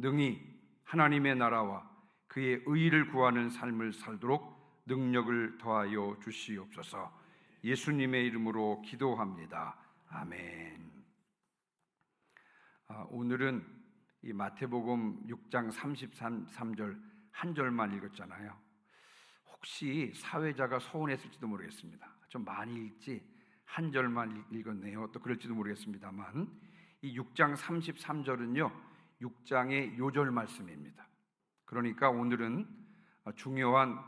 능히 하나님의 나라와 그의 의를 구하는 삶을 살도록 능력을 더하여 주시옵소서. 예수님의 이름으로 기도합니다. 아멘. 아, 오늘은 이 마태복음 6장 33절 한 절만 읽었잖아요. 혹시 사회자가 서운했을지도 모르겠습니다. 좀 많이 읽지 한 절만 읽었네요. 또 그럴지도 모르겠습니다만 이 6장 33절은요. 6장의 요절 말씀입니다. 그러니까 오늘은 중요한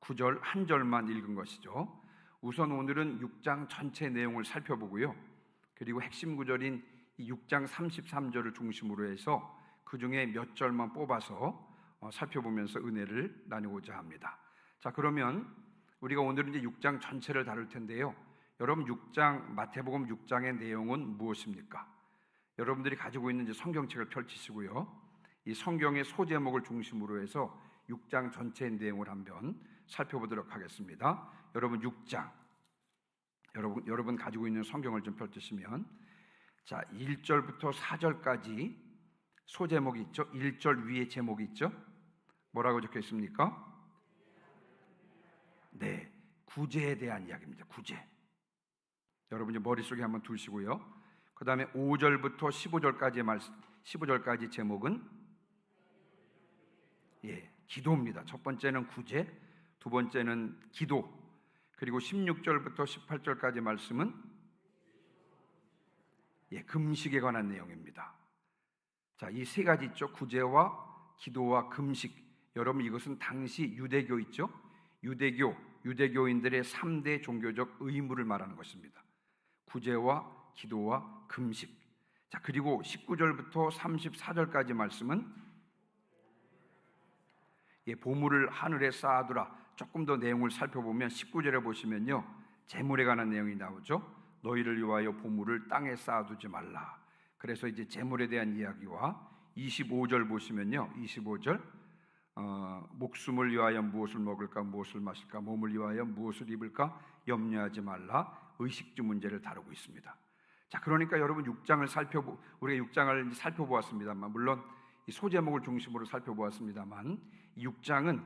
9절 한 절만 읽은 것이죠. 우선 오늘은 6장 전체 내용을 살펴보고요. 그리고 핵심 구절인 6장 33절을 중심으로 해서 그 중에 몇 절만 뽑아서 어, 살펴보면서 은혜를 나누고자 합니다. 자, 그러면 우리가 오늘은 이제 6장 전체를 다룰 텐데요. 여러분 6장 마태복음 6장의 내용은 무엇입니까? 여러분들이 가지고 있는 성경책을 펼치시고요. 이 성경의 소제목을 중심으로 해서 6장 전체의 내용을 한번 살펴보도록 하겠습니다. 여러분 6장 여러분 여러분 가지고 있는 성경을 좀 펼치시면 자, 1절부터 4절까지 소제목이 있죠. 1절 위에 제목이 있죠. 뭐라고 적혀 있습니까? 네, 구제에 대한 이야기입니다. 구제. 여러분 이 머릿속에 한번 두시고요. 그 다음에 5절부터 15절까지의 말씀 15절까지 제목은 예, 기도입니다. 첫 번째는 구제, 두 번째는 기도. 그리고 16절부터 18절까지 말씀은 예, 금식에 관한 내용입니다. 자, 이 세 가지 있죠. 구제와 기도와 금식. 여러분 이것은 당시 유대교 있죠? 유대교, 유대교인들의 3대 종교적 의무를 말하는 것입니다. 구제와 기도와 금식. 자, 그리고 19절부터 34절까지 말씀은 예, 보물을 하늘에 쌓아두라. 조금 더 내용을 살펴보면 19절에 보시면요. 재물에 관한 내용이 나오죠. 너희를 위하여 보물을 땅에 쌓아두지 말라. 그래서 이제 재물에 대한 이야기와 25절 보시면요. 25절 어, 목숨을 위하여 무엇을 먹을까 무엇을 마실까 몸을 위하여 무엇을 입을까 염려하지 말라 의식주 문제를 다루고 있습니다. 자, 그러니까 여러분 6장을 살펴보 우리가 6장을 살펴보았습니다만 물론 이 소제목을 중심으로 살펴보았습니다만 6장은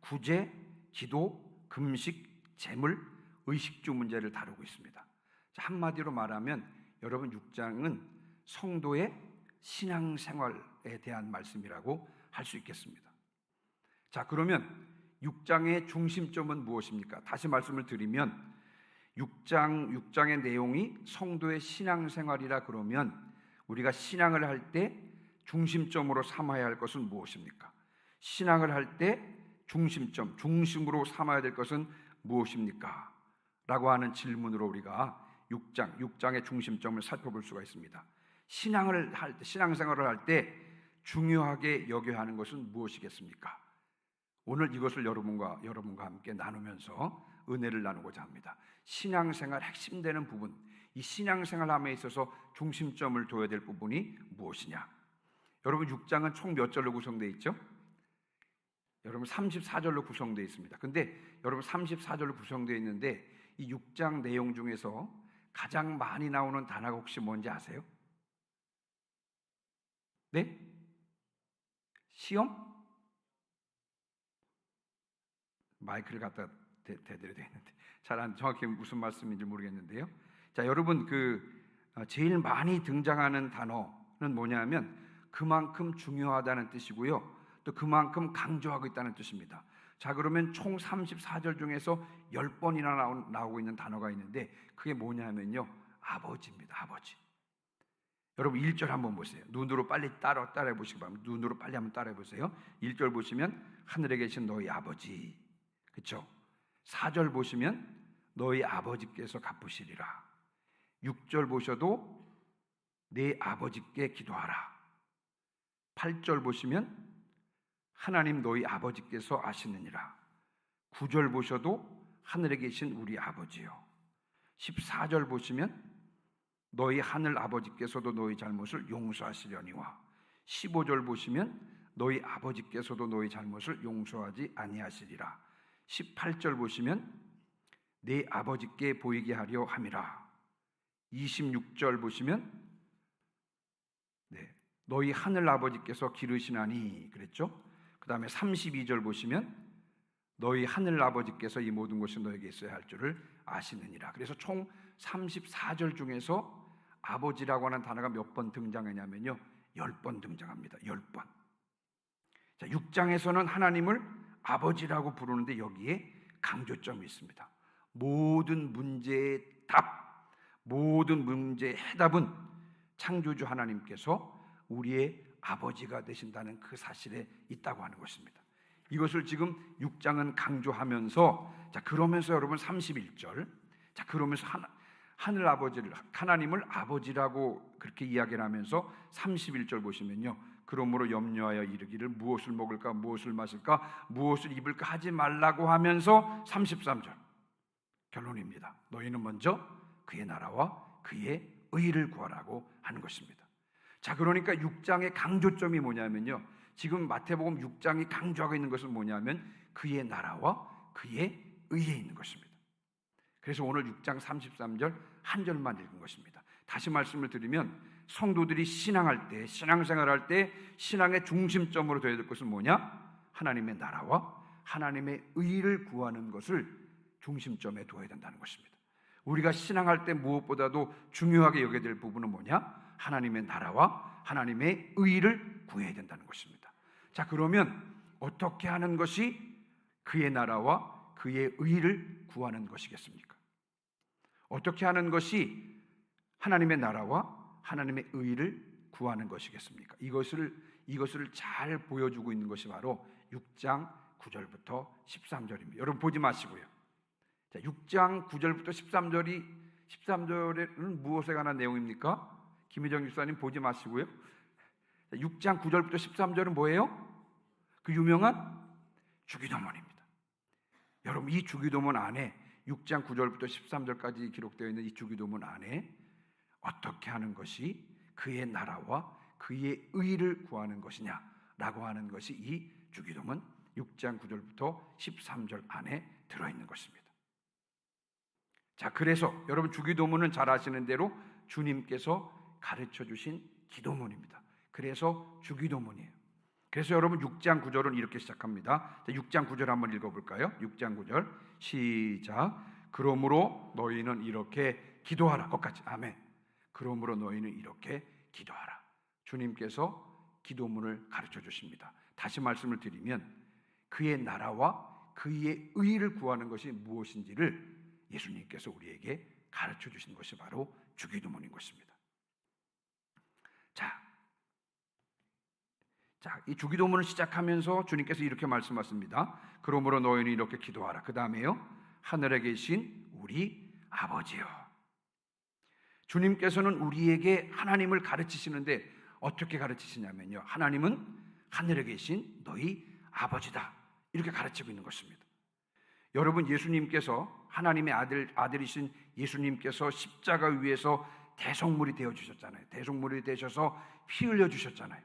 구제, 기도, 금식, 재물, 의식주 문제를 다루고 있습니다. 자, 한마디로 말하면 여러분 6장은 성도의 신앙생활에 대한 말씀이라고 할 수 있겠습니다. 자, 그러면 6장의 중심점은 무엇입니까? 다시 말씀을 드리면 6장 6장의 내용이 성도의 신앙생활이라 그러면 우리가 신앙을 할 때 중심점으로 삼아야 할 것은 무엇입니까? 신앙을 할 때 중심점, 중심으로 삼아야 될 것은 무엇입니까? 라고 하는 질문으로 우리가 6장, 6장의 중심점을 살펴볼 수가 있습니다. 신앙을 할 때, 신앙생활을 할 때 중요하게 여겨야 하는 것은 무엇이겠습니까? 오늘 이것을 여러분과 여러분과 함께 나누면서 은혜를 나누고자 합니다. 신앙생활 핵심되는 부분, 이 신앙생활함에 있어서 중심점을 둬야 될 부분이 무엇이냐? 여러분 6장은 총 몇 절로 구성되어 있죠? 여러분 34절로 구성되어 있습니다. 근데 여러분 34절로 구성되어 있는데 이 6장 내용 중에서 가장 많이 나오는 단어가 혹시 뭔지 아세요? 네? 시험? 마이크를 갖다 대, 대드려야 되는데 잘안 정확히 무슨 말씀인지 모르겠는데요. 자, 여러분 그 어, 제일 많이 등장하는 단어는 뭐냐면 그만큼 중요하다는 뜻이고요. 또 그만큼 강조하고 있다는 뜻입니다. 자, 그러면 총 34절 중에서 10번이나 나오고 있는 단어가 있는데 그게 뭐냐면요. 아버지입니다. 아버지. 여러분 1절 한번 보세요. 눈으로 빨리 따라 따라해 보시기 바랍니다. 눈으로 빨리 한번 따라해 보세요. 1절 보시면 하늘에 계신 너희 아버지. 그렇죠? 4절 보시면 너희 아버지께서 갚으시리라. 6절 보셔도 내 아버지께 기도하라. 8절 보시면 하나님 너희 아버지께서 아시느니라. 9절 보셔도 하늘에 계신 우리 아버지요. 14절 보시면 너희 하늘 아버지께서도 너희 잘못을 용서하시려니와 15절 보시면 너희 아버지께서도 너희 잘못을 용서하지 아니하시리라. 18절 보시면 내 아버지께 보이게 하려 함이라. 26절 보시면 네, 너희 하늘 아버지께서 기르시나니 그랬죠? 그 다음에 32절 보시면 너희 하늘 아버지께서 이 모든 것이 너에게 있어야 할 줄을 아시느니라. 그래서 총 34절 중에서 아버지라고 하는 단어가 몇 번 등장하냐면요. 10번 등장합니다. 10번. 자, 6장에서는 하나님을 아버지라고 부르는데 여기에 강조점이 있습니다. 모든 문제의 답, 모든 문제의 해답은 창조주 하나님께서 우리의 아버지가 되신다는 그 사실에 있다고 하는 것입니다. 이것을 지금 6장은 강조하면서 자 그러면서 여러분 31절 자 그러면서 하나, 하늘 아버지를 하나님을 아버지라고 그렇게 이야기를 하면서 31절 보시면요. 그러므로 염려하여 이르기를 무엇을 먹을까 무엇을 마실까 무엇을 입을까 하지 말라고 하면서 33절 결론입니다. 너희는 먼저 그의 나라와 그의 의를 구하라고 하는 것입니다. 자, 그러니까 6장의 강조점이 뭐냐면요. 지금 마태복음 6장이 강조하고 있는 것은 뭐냐면 그의 나라와 그의 의에 있는 것입니다. 그래서 오늘 6장 33절 한 절만 읽은 것입니다. 다시 말씀을 드리면 성도들이 신앙할 때, 신앙생활할 때 신앙의 중심점으로 되어야 될 것은 뭐냐? 하나님의 나라와 하나님의 의를 구하는 것을 중심점에 두어야 된다는 것입니다. 우리가 신앙할 때 무엇보다도 중요하게 여겨야 될 부분은 뭐냐? 하나님의 나라와 하나님의 의를 구해야 된다는 것입니다. 자, 그러면 어떻게 하는 것이 그의 나라와 그의 의를 구하는 것이겠습니까? 어떻게 하는 것이 하나님의 나라와 하나님의 의를 구하는 것이겠습니까? 이것을 이것을 잘 보여주고 있는 것이 바로 6장 9절부터 13절입니다. 여러분 보지 마시고요. 자, 6장 9절부터 13절이 13절에는 무엇에 관한 내용입니까? 김희정 집사님 보지 마시고요. 6장 9절부터 13절은 뭐예요? 그 유명한 주기도문입니다. 여러분 이 주기도문 안에 6장 9절부터 13절까지 기록되어 있는 이 주기도문 안에 어떻게 하는 것이 그의 나라와 그의 의를 구하는 것이냐라고 하는 것이 이 주기도문 6장 9절부터 13절 안에 들어 있는 것입니다. 자, 그래서 여러분 주기도문은 잘 아시는 대로 주님께서 가르쳐 주신 기도문입니다. 그래서 주기도문이에요. 그래서 여러분 6장 9절은 이렇게 시작합니다. 6장 9절 한번 읽어 볼까요? 6장 9절. 시작. 그러므로 너희는 이렇게 기도하라. 거기까지. 아멘. 그러므로 너희는 이렇게 기도하라. 주님께서 기도문을 가르쳐 주십니다. 다시 말씀을 드리면 그의 나라와 그의 의를 구하는 것이 무엇인지를 예수님께서 우리에게 가르쳐 주신 것이 바로 주기도문인 것입니다. 자, 자, 이 주기도문을 시작하면서 주님께서 이렇게 말씀하십니다. 그러므로 너희는 이렇게 기도하라. 그 다음에요, 하늘에 계신 우리 아버지요. 주님께서는 우리에게 하나님을 가르치시는데 어떻게 가르치시냐면요. 하나님은 하늘에 계신 너희 아버지다. 이렇게 가르치고 있는 것입니다. 여러분 예수님께서 하나님의 아들 아들이신 예수님께서 십자가 위에서 대속물이 되어 주셨잖아요. 대속물이 되셔서 피 흘려 주셨잖아요.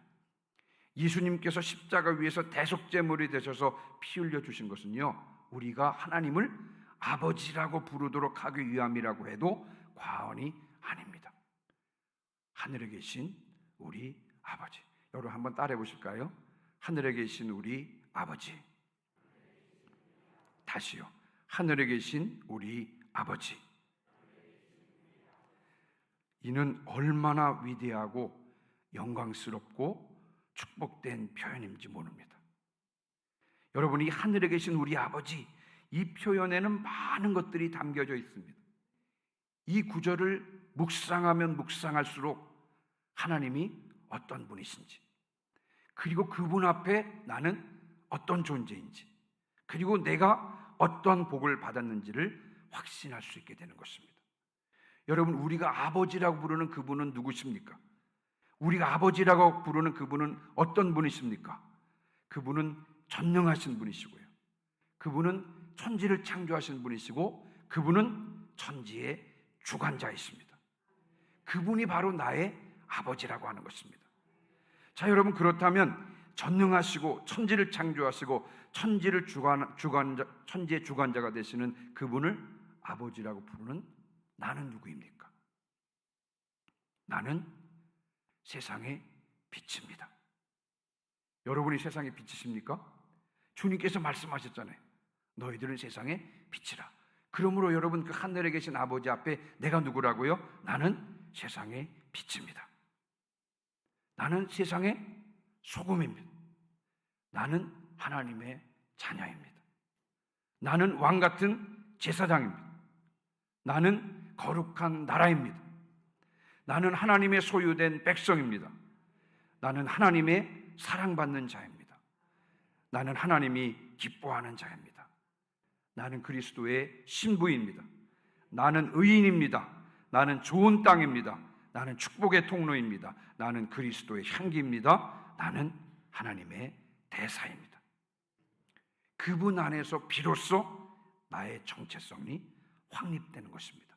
예수님께서 십자가 위에서 대속제물이 되셔서 피 흘려 주신 것은요. 우리가 하나님을 아버지라고 부르도록 하기 위함이라고 해도 과언이 아닙니다. 하늘에 계신 우리 아버지. 여러분 한번 따라해 보실까요? 하늘에 계신 우리 아버지. 다시요. 하늘에 계신 우리 아버지. 이는 얼마나 위대하고 영광스럽고 축복된 표현인지 모릅니다. 여러분, 이 하늘에 계신 우리 아버지, 이 표현에는 많은 것들이 담겨져 있습니다. 이 구절을 묵상하면 묵상할수록 하나님이 어떤 분이신지, 그리고 그분 앞에 나는 어떤 존재인지, 그리고 내가 어떤 복을 받았는지를 확신할 수 있게 되는 것입니다. 여러분, 우리가 아버지라고 부르는 그분은 누구십니까? 우리가 아버지라고 부르는 그분은 어떤 분이십니까? 그분은 전능하신 분이시고요. 그분은 천지를 창조하신 분이시고 그분은 천지의 주관자이십니다. 그분이 바로 나의 아버지라고 하는 것입니다. 자, 여러분 그렇다면 전능하시고 천지를 창조하시고 천지를 주관 주관자 천지의 주관자가 되시는 그분을 아버지라고 부르는 나는 누구입니까? 나는 세상의 빛입니다. 여러분이 세상의 빛이십니까? 주님께서 말씀하셨잖아요. 너희들은 세상의 빛이라. 그러므로 여러분 그 하늘에 계신 아버지 앞에 내가 누구라고요? 나는 세상의 빛입니다. 나는 세상의 소금입니다. 나는 하나님의 자녀입니다. 나는 왕 같은 제사장입니다. 나는 거룩한 나라입니다. 나는 하나님의 소유된 백성입니다. 나는 하나님의 사랑받는 자입니다. 나는 하나님이 기뻐하는 자입니다. 나는 그리스도의 신부입니다. 나는 의인입니다. 나는 좋은 땅입니다. 나는 축복의 통로입니다. 나는 그리스도의 향기입니다. 나는 하나님의 대사입니다. 그분 안에서 비로소 나의 정체성이 확립되는 것입니다.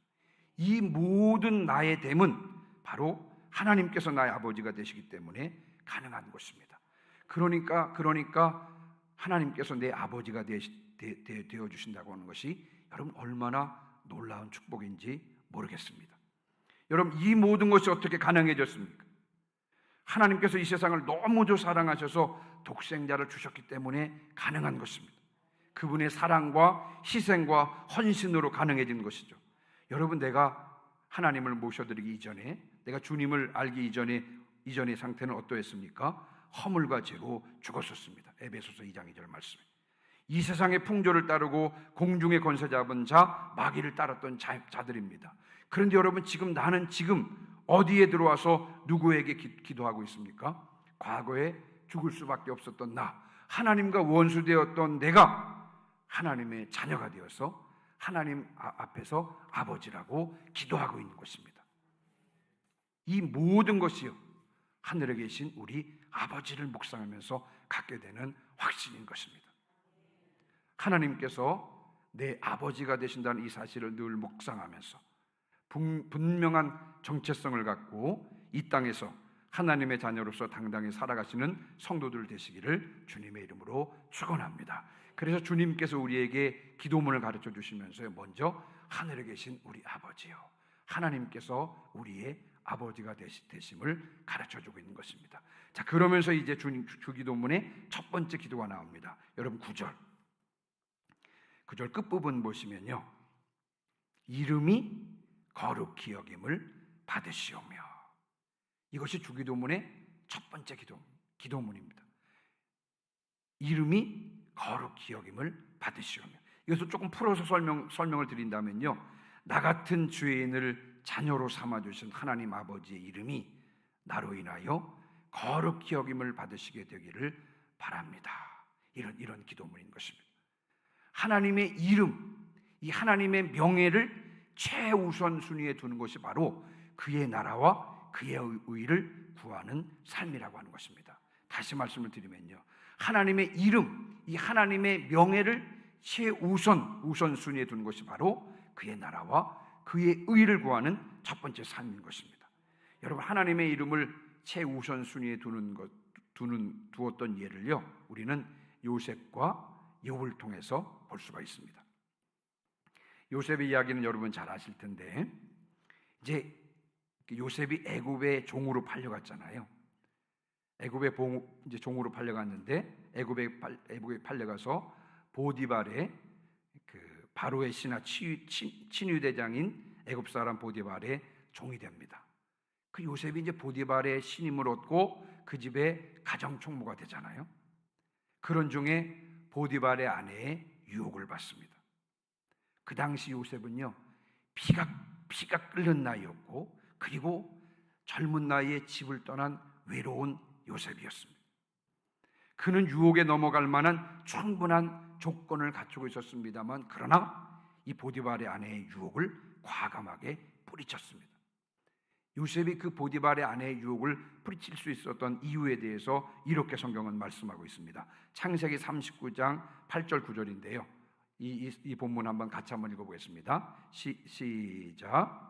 이 모든 나의 됨은 바로 하나님께서 나의 아버지가 되시기 때문에 가능한 것입니다. 그러니까 그러니까 하나님께서 내 아버지가 되어 주신다고 하는 것이 여러분 얼마나 놀라운 축복인지 모르겠습니다. 여러분 이 모든 것이 어떻게 가능해졌습니까? 하나님께서 이 세상을 너무도 사랑하셔서 독생자를 주셨기 때문에 가능한 것입니다. 그분의 사랑과 희생과 헌신으로 가능해진 것이죠. 여러분 내가 하나님을 모셔드리기 이전에 내가 주님을 알기 이전에 이전의 상태는 어떠했습니까? 허물과 죄로 죽었었습니다. 에베소서 2장 2절 말씀. 이 세상의 풍조를 따르고 공중의 권세 잡은 자 마귀를 따랐던 자, 자들입니다. 그런데 여러분 지금 나는 지금 어디에 들어와서 누구에게 기, 도하고 있습니까? 과거에 죽을 수밖에 없었던 나 하나님과 원수되었던 내가 하나님의 자녀가 되어서 하나님 아, 앞에서 아버지라고 기도하고 있는 것입니다. 이 모든 것이요 하늘에 계신 우리 아버지를 묵상하면서 갖게 되는 확신인 것입니다. 하나님께서 내 아버지가 되신다는 이 사실을 늘 묵상하면서 분명한 정체성을 갖고 이 땅에서 하나님의 자녀로서 당당히 살아가시는 성도들 되시기를 주님의 이름으로 축원합니다. 그래서 주님께서 우리에게 기도문을 가르쳐 주시면서 먼저 하늘에 계신 우리 아버지요. 하나님께서 우리의 아버지가 되심을 가르쳐 주고 있는 것입니다. 자, 그러면서 이제 주, 주 기도문의 첫 번째 기도가 나옵니다. 여러분 9절. 9절 끝부분 보시면요. 이름이 거룩히 여김을 받으시오며. 이것이 주기도문의 첫 번째 기도, 기도문입니다. 이름이 거룩히 여김을 받으시오며. 이것을 조금 풀어서 설명, 설명을 드린다면요. 나 같은 죄인을 자녀로 삼아주신 하나님 아버지의 이름이 나로 인하여 거룩히 여김을 받으시게 되기를 바랍니다. 이런, 이런 기도문인 것입니다. 하나님의 이름, 이 하나님의 명예를 최우선 순위에 두는 것이 바로 그의 나라와 그의 의를 구하는 삶이라고 하는 것입니다. 다시 말씀을 드리면요. 하나님의 이름, 이 하나님의 명예를 최우선 우선 순위에 두는 것이 바로 그의 나라와 그의 의를 구하는 첫 번째 삶인 것입니다. 여러분 하나님의 이름을 최우선 순위에 두는 것 두는 두었던 예를요. 우리는 요셉과 욥을 통해서 볼 수가 있습니다. 요셉의 이야기는 여러분 잘 아실 텐데 이제 요셉이 애굽의 종으로 팔려갔잖아요. 애굽의 이제 종으로 팔려갔는데 애굽에 애굽에 팔려가서 보디발의 그 바로의 신하 친유 대장인 애굽 사람 보디발의 종이 됩니다. 그 요셉이 이제 보디발의 신임을 얻고 그 집의 가정 총무가 되잖아요. 그런 중에 보디발의 아내의 유혹을 받습니다. 그 당시 요셉은요 피가 피가 끓는 나이였고 그리고 젊은 나이에 집을 떠난 외로운 요셉이었습니다. 그는 유혹에 넘어갈 만한 충분한 조건을 갖추고 있었습니다만 그러나 이 보디발의 아내의 유혹을 과감하게 뿌리쳤습니다. 요셉이 그 보디발의 아내의 유혹을 뿌리칠 수 있었던 이유에 대해서 이렇게 성경은 말씀하고 있습니다. 창세기 39장 8절 9절인데요. 이, 이, 이 본문 한번 같이 한번 읽어보겠습니다. 시, 시작.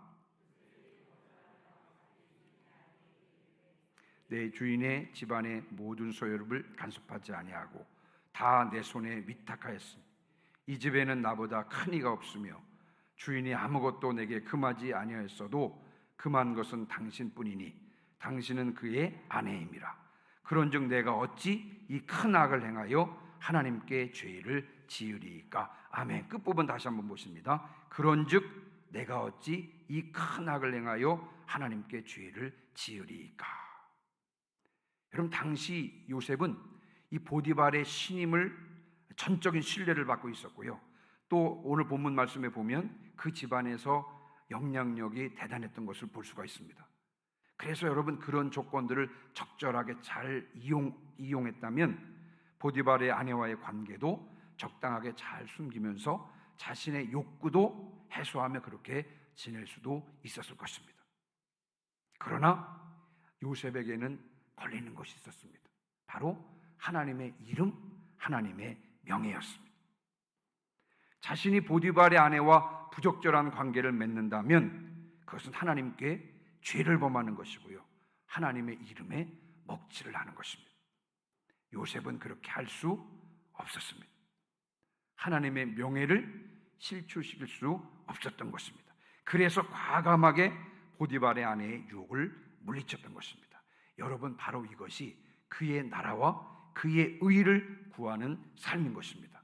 내 주인의 집안의 모든 소유를 간섭하지 아니하고 다 내 손에 위탁하였으니 이 집에는 나보다 큰 이가 없으며 주인이 아무것도 내게 금하지 아니하였어도 금한 것은 당신뿐이니 당신은 그의 아내임이라. 그런즉 내가 어찌 이 큰 악을 행하여 하나님께 죄를 지으리까? 아멘. 끝부분 다시 한번 보십니다. 그런즉 내가 어찌 이 큰 악을 행하여 하나님께 죄를 지으리까? 여러분 당시 요셉은 이 보디발의 신임을 전적인 신뢰를 받고 있었고요. 또 오늘 본문 말씀에 보면 그 집안에서 영향력이 대단했던 것을 볼 수가 있습니다. 그래서 여러분 그런 조건들을 적절하게 잘 이용, 이용했다면 보디발의 아내와의 관계도 적당하게 잘 숨기면서 자신의 욕구도 해소하며 그렇게 지낼 수도 있었을 것입니다. 그러나 요셉에게는 걸리는 것이 있었습니다. 바로 하나님의 이름, 하나님의 명예였습니다. 자신이 보디발의 아내와 부적절한 관계를 맺는다면 그것은 하나님께 죄를 범하는 것이고요. 하나님의 이름에 먹칠을 하는 것입니다. 요셉은 그렇게 할 수 없었습니다. 하나님의 명예를 실추시킬 수 없었던 것입니다. 그래서 과감하게 보디발의 아내의 유혹을 물리쳤던 것입니다. 여러분 바로 이것이 그의 나라와 그의 의를 구하는 삶인 것입니다.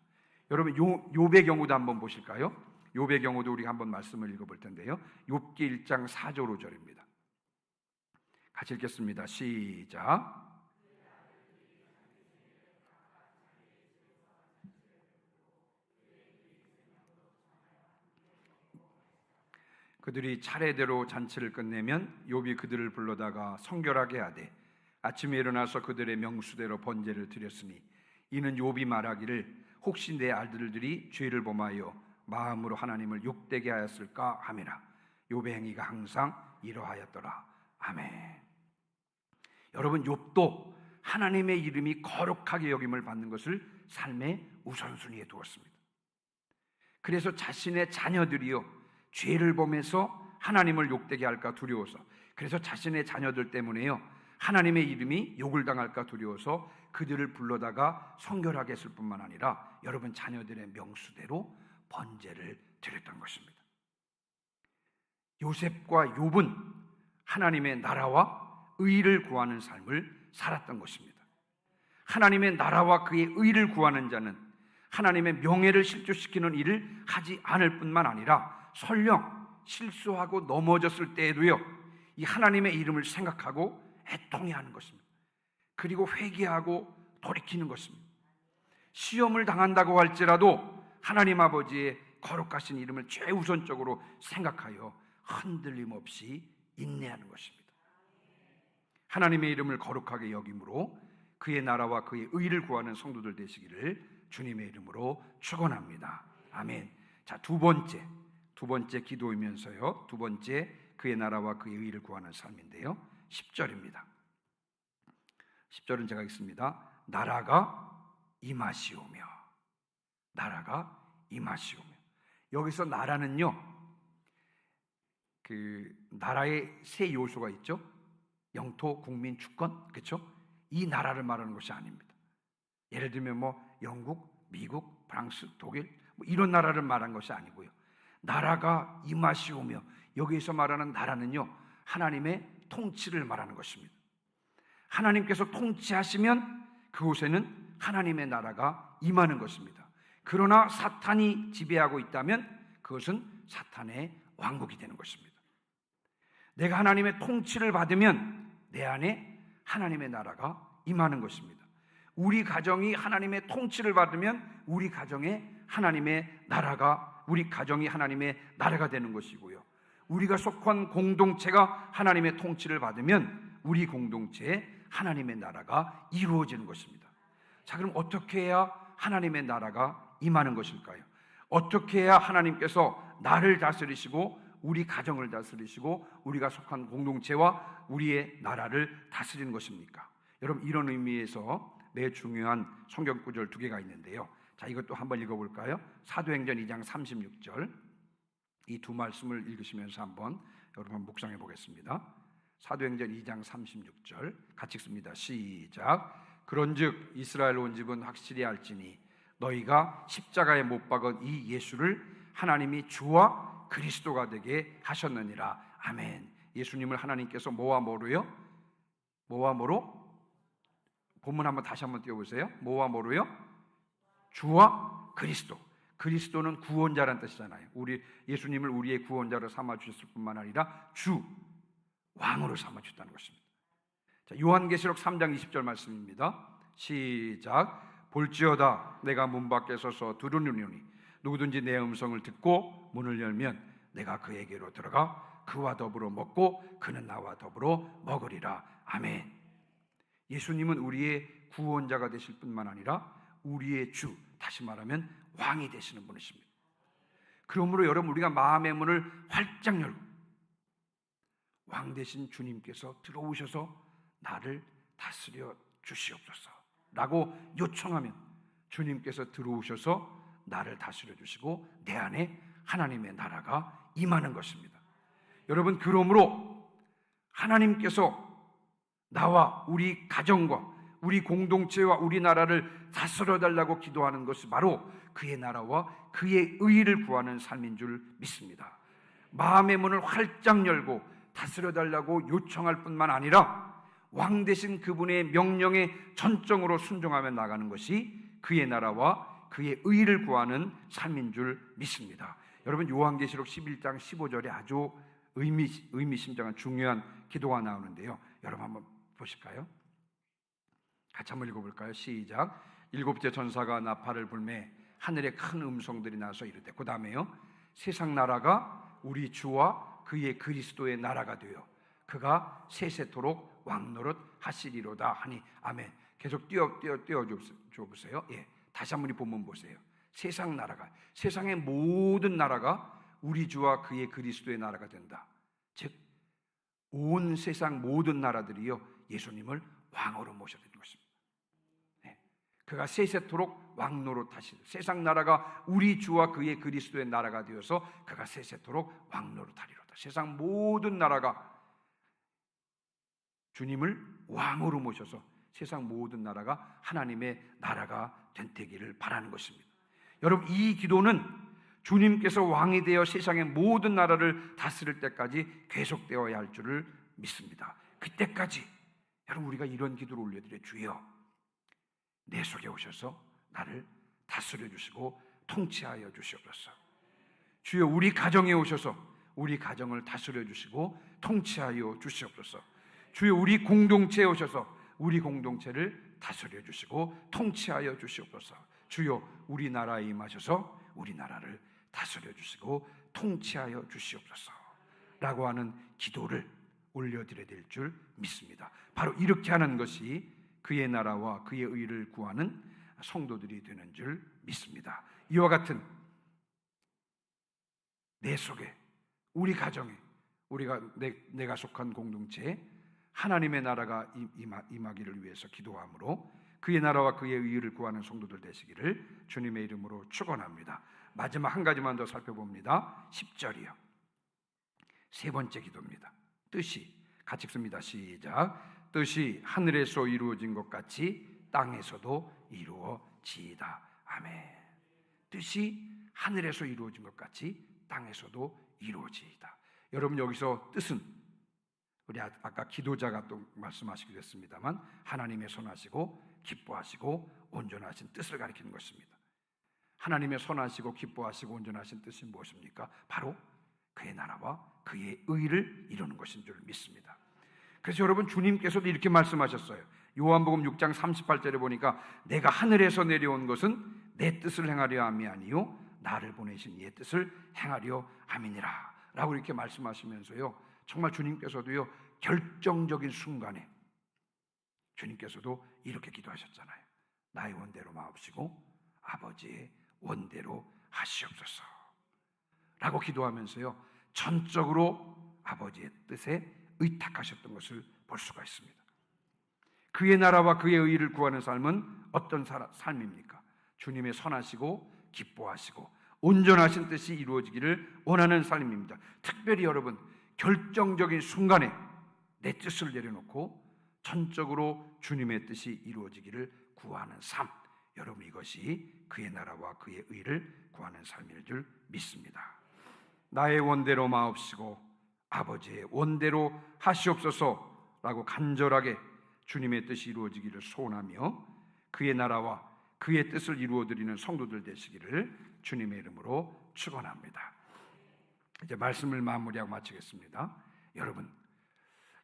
여러분 요 욥의 경우도 한번 보실까요? 욥의 경우도 우리가 한번 말씀을 읽어볼 텐데요. 욥기 1장 4절 5절입니다. 같이 읽겠습니다. 시작. 그들이 차례대로 잔치를 끝내면 욥이 그들을 불러다가 성결하게 하되 아침에 일어나서 그들의 명수대로 번제를 드렸으니 이는 욥이 말하기를 혹시 내 아들들이 죄를 범하여 마음으로 하나님을 욕되게 하였을까 하매나 욥의 행위가 항상 이러하였더라 아멘. 여러분 욥도 하나님의 이름이 거룩하게 여김을 받는 것을 삶의 우선순위에 두었습니다. 그래서 자신의 자녀들이요 죄를 범해서 하나님을 욕되게 할까 두려워서 그래서 자신의 자녀들 때문에요 하나님의 이름이 욕을 당할까 두려워서 그들을 불러다가 성결하게 했을 뿐만 아니라 여러분 자녀들의 명수대로 번제를 드렸던 것입니다. 요셉과 욥은 하나님의 나라와 의를 구하는 삶을 살았던 것입니다. 하나님의 나라와 그의 의를 구하는 자는 하나님의 명예를 실조시키는 일을 하지 않을 뿐만 아니라 설령 실수하고 넘어졌을 때에도요, 이 하나님의 이름을 생각하고 애통해 하는 것입니다. 그리고 회개하고 돌이키는 것입니다. 시험을 당한다고 할지라도 하나님 아버지의 거룩하신 이름을 최우선적으로 생각하여 흔들림 없이 인내하는 것입니다. 하나님의 이름을 거룩하게 여김으로 그의 나라와 그의 의를 구하는 성도들 되시기를 주님의 이름으로 축원합니다. 아멘. 자, 두 번째. 두 번째 기도이면서요. 두 번째 그의 나라와 그의 의를 구하는 삶인데요. 10절입니다. 10절은 제가 읽습니다. 나라가 임하시오며 나라가 임하시오며 여기서 나라는요. 그 나라의 세 요소가 있죠. 영토, 국민, 주권, 그렇죠? 이 나라를 말하는 것이 아닙니다. 예를 들면 뭐 영국, 미국, 프랑스, 독일 뭐 이런 나라를 말한 것이 아니고요. 나라가 임하시오며 여기서 말하는 나라는요 하나님의 통치를 말하는 것입니다. 하나님께서 통치하시면 그곳에는 하나님의 나라가 임하는 것입니다. 그러나 사탄이 지배하고 있다면 그것은 사탄의 왕국이 되는 것입니다. 내가 하나님의 통치를 받으면 내 안에 하나님의 나라가 임하는 것입니다. 우리 가정이 하나님의 통치를 받으면 우리 가정에 하나님의 나라가 우리 가정이 하나님의 나라가 되는 것이고요. 우리가 속한 공동체가 하나님의 통치를 받으면 우리 공동체에 하나님의 나라가 이루어지는 것입니다. 자, 그럼 어떻게 해야 하나님의 나라가 임하는 것일까요? 어떻게 해야 하나님께서 나를 다스리시고 우리 가정을 다스리시고 우리가 속한 공동체와 우리의 나라를 다스리는 것입니까? 여러분 이런 의미에서 매 중요한 성경 구절 두 개가 있는데요. 자, 이것도 한번 읽어 볼까요? 사도행전 2장 36절. 이 두 말씀을 읽으시면서 한번 여러분 묵상해 보겠습니다. 사도행전 2장 36절 같이 읽습니다. 시작. 그런즉 이스라엘 온 집은 확실히 알지니 너희가 십자가에 못 박은 이 예수를 하나님이 주와 그리스도가 되게 하셨느니라. 아멘. 예수님을 하나님께서 뭐와 뭐로요? 뭐와 뭐로? 본문 한번 다시 한번 띄워보세요. 뭐와 뭐로요? 주와 그리스도. 그리스도는 구원자란 뜻이잖아요. 우리 예수님을 우리의 구원자로 삼아 주셨을 뿐만 아니라 주 왕으로 삼아 주셨다는 것입니다. 자, 요한계시록 3장 20절 말씀입니다. 시작. 볼지어다 내가 문 밖에 서서 두루누니 누구든지 내 음성을 듣고 문을 열면 내가 그에게로 들어가 그와 더불어 먹고 그는 나와 더불어 먹으리라. 아멘. 예수님은 우리의 구원자가 되실 뿐만 아니라 우리의 주, 다시 말하면 왕이 되시는 분이십니다. 그러므로 여러분 우리가 마음의 문을 활짝 열고 왕 되신 주님께서 들어오셔서 나를 다스려 주시옵소서 라고 요청하면 주님께서 들어오셔서 나를 다스려 주시고 내 안에 하나님의 나라가 임하는 것입니다. 여러분 그러므로 하나님께서 나와 우리 가정과 우리 공동체와 우리 나라를 다스려 달라고 기도하는 것이 바로 그의 나라와 그의 의를 구하는 삶인 줄 믿습니다. 마음의 문을 활짝 열고 다스려 달라고 요청할 뿐만 아니라 왕 대신 그분의 명령에 전적으로 순종하며 나가는 것이 그의 나라와 그의 의를 구하는 삶인 줄 믿습니다. 여러분 요한계시록 11장 15절에 아주 의미 의미심장한 중요한 기도가 나오는데요. 여러분 한번 보실까요? 같이 한번 읽어볼까요? 시작. 일곱째 전사가 나팔을 불매 하늘에 큰 음성들이 나서 이르되 그 다음에요. 세상 나라가 우리 주와 그의 그리스도의 나라가 되어 그가 세세토록 왕노릇 하시리로다 하니 아멘. 계속 띄워 띄워 띄워 줘 보세요. 예. 다시 한번 이 본문 보세요. 세상 나라가 세상의 모든 나라가 우리 주와 그의 그리스도의 나라가 된다. 즉 온 세상 모든 나라들이요 예수님을 왕으로 되는 것입니다. 네. 그가 세세토록 왕노로 타시 세상 나라가 우리 주와 그의 그리스도의 나라가 되어서 그가 세세토록 왕노로 타리로 다. 세상 모든 나라가 주님을 왕으로 모셔서 세상 모든 나라가 하나님의 나라가 된되기를 바라는 것입니다. 여러분 이 기도는 주님께서 왕이 되어 세상의 모든 나라를 다스릴 때까지 계속되어야 할 줄을 믿습니다. 그때까지 여러분 우리가 이런 기도를 올려드려 주여 내 속에 오셔서 나를 다스려 주시고 통치하여 주시옵소서. 주여 우리 가정에 오셔서 우리 가정을 다스려 주시고 통치하여 주시옵소서. 주여 우리 공동체에 오셔서 우리 공동체를 다스려 주시고 통치하여 주시옵소서. 주여 우리나라에 임하셔서 우리나라를 다스려 주시고 통치하여 주시옵소서. 라고 하는 기도를 올려드려야 될 줄 믿습니다. 바로 이렇게 하는 것이 그의 나라와 그의 의를 구하는 성도들이 되는 줄 믿습니다. 이와 같은 내 속에 우리 가정에 우리가 내, 내가 속한 공동체에 하나님의 나라가 임하, 임하기를 위해서 기도함으로 그의 나라와 그의 의를 구하는 성도들 되시기를 주님의 이름으로 축원합니다. 마지막 한 가지만 더 살펴봅니다. 10절이요. 세 번째 기도입니다. 뜻이 같이 씁니다. 시작. 뜻이 하늘에서 이루어진 것 같이 땅에서도 이루어지이다. 아멘. 뜻이 하늘에서 이루어진 것 같이 땅에서도 이루어지이다. 여러분 여기서 뜻은 우리 아, 아까 기도자가 또 말씀하시기도 했습니다만 하나님의 선하시고 기뻐하시고 온전하신 뜻을 가리키는 것입니다. 하나님의 선하시고 기뻐하시고 온전하신 뜻이 무엇입니까? 바로 그의 나라와 그의 의를 이루는 것인 줄 믿습니다. 그래서 여러분 주님께서도 이렇게 말씀하셨어요. 요한복음 6장 38절에 보니까 내가 하늘에서 내려온 것은 내 뜻을 행하려 함이 아니요 나를 보내신 이의 뜻을 행하려 함이니라. 라고 이렇게 말씀하시면서요. 정말 주님께서도요. 결정적인 순간에 주님께서도 이렇게 기도하셨잖아요. 나의 원대로 마옵시고 아버지의 원대로 하시옵소서. 라고 기도하면서요. 전적으로 아버지의 뜻에 의탁하셨던 것을 볼 수가 있습니다. 그의 나라와 그의 의를 구하는 삶은 어떤 삶입니까? 주님의 선하시고 기뻐하시고 온전하신 뜻이 이루어지기를 원하는 삶입니다. 특별히 여러분 결정적인 순간에 내 뜻을 내려놓고 전적으로 주님의 뜻이 이루어지기를 구하는 삶. 여러분 이것이 그의 나라와 그의 의를 구하는 삶일 줄 믿습니다. 나의 원대로 마옵시고 아버지의 원대로 하시옵소서라고 간절하게 주님의 뜻이 이루어지기를 소원하며 그의 나라와 그의 뜻을 이루어 드리는 성도들 되시기를 주님의 이름으로 축원합니다. 이제 말씀을 마무리하고 마치겠습니다. 여러분,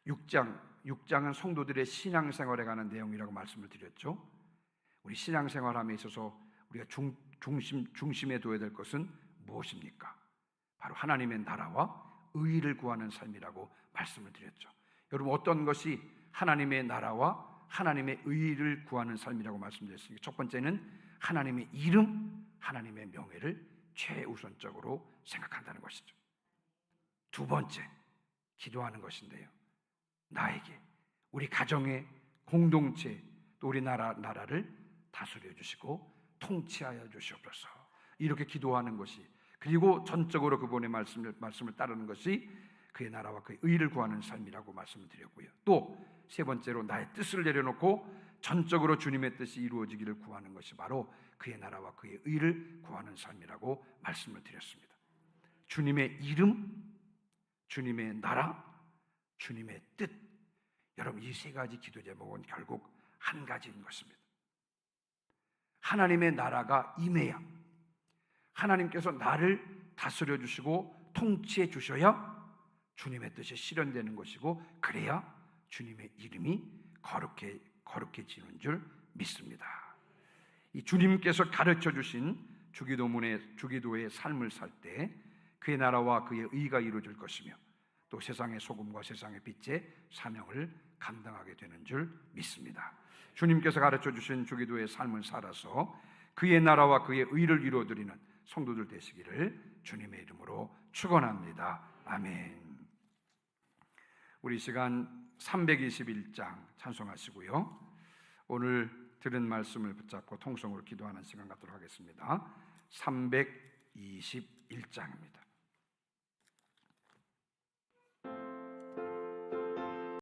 6장 6장은 성도들의 신앙생활에 관한 내용이라고 말씀을 드렸죠. 우리 신앙생활함에 있어서 우리가 중, 중심 중심에 둬야 될 것은 무엇입니까? 바로 하나님의 나라와 의를 구하는 삶이라고 말씀을 드렸죠. 여러분 어떤 것이 하나님의 나라와 하나님의 의를 구하는 삶이라고 말씀드렸습니다. 첫 번째는 하나님의 이름, 하나님의 명예를 최우선적으로 생각한다는 것이죠. 두 번째, 기도하는 것인데요. 나에게, 우리 가정의 공동체, 또 우리 나라, 나라를 다스려 주시고 통치하여 주시옵소서. 이렇게 기도하는 것이 그리고 전적으로 그분의 말씀을 말씀을 따르는 것이 그의 나라와 그의 의를 구하는 삶이라고 말씀을 드렸고요. 또 세 번째로 나의 뜻을 내려놓고 전적으로 주님의 뜻이 이루어지기를 구하는 것이 바로 그의 나라와 그의 의를 구하는 삶이라고 말씀을 드렸습니다. 주님의 이름, 주님의 나라, 주님의 뜻. 여러분 이 세 가지 기도 제목은 결국 한 가지인 것입니다. 하나님의 나라가 임해야 하나님께서 나를 다스려 주시고 통치해 주셔야 주님의 뜻이 실현되는 것이고 그래야 주님의 이름이 거룩해 거룩해지는 줄 믿습니다. 이 주님께서 가르쳐 주신 주기도문의 주기도의 삶을 살 때 그의 나라와 그의 의가 이루어질 것이며 또 세상의 소금과 세상의 빛의 사명을 감당하게 되는 줄 믿습니다. 주님께서 가르쳐 주신 주기도의 삶을 살아서 그의 나라와 그의 의를 이루어 드리는 성도들 되시기를 주님의 이름으로 축원합니다. 아멘. 우리 시간 321장 찬송하시고요. 오늘 들은 말씀을 붙잡고 통성으로 기도하는 시간 갖도록 하겠습니다. 321장입니다.